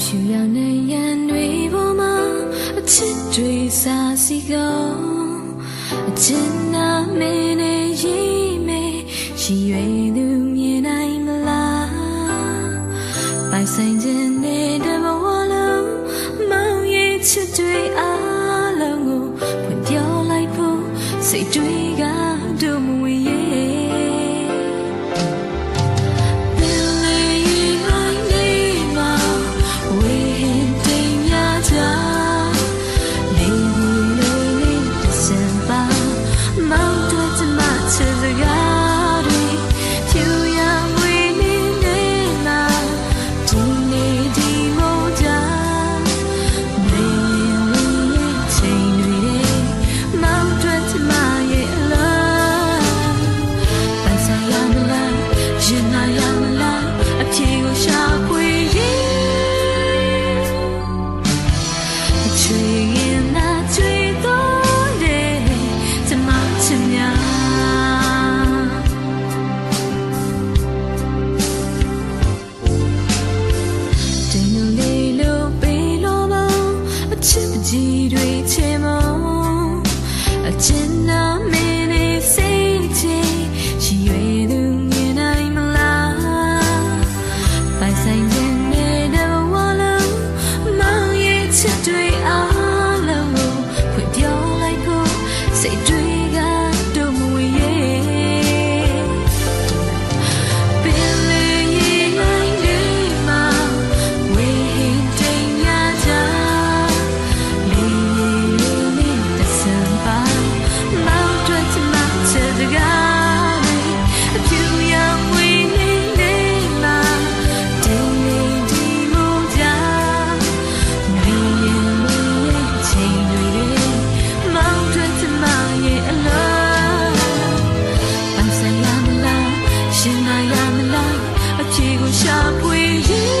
ဖြူရောင်တဲ့ရန်တွေပေါ်မှာအချစ်တွေစာစီကောအချစ်နာမင်းနဲ့ရိပ်မေရှိရသူမြင်နိုင်မလားပိုင်ဆိုင်ခြင်း Gì? 那回忆。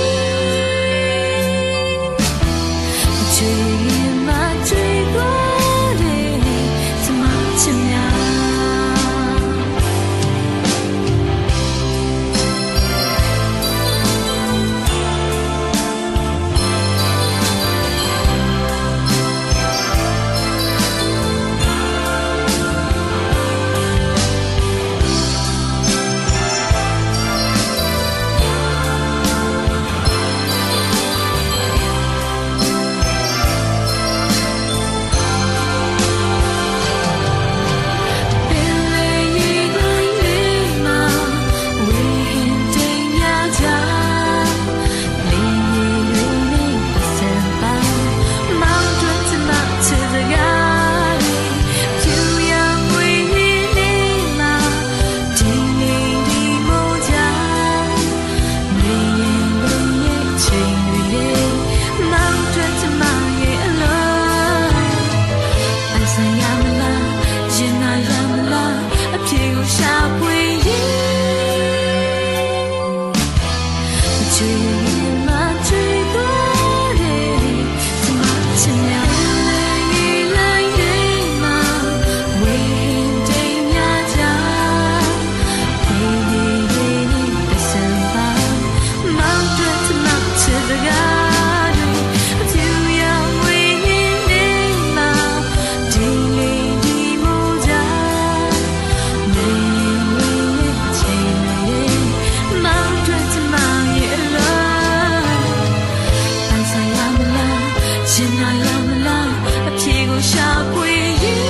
နိုင်လားမလားအဖြေကိုရှာဖွေရင်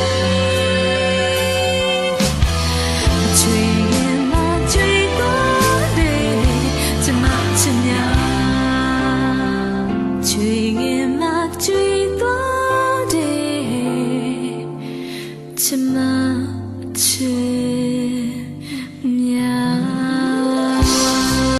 什么？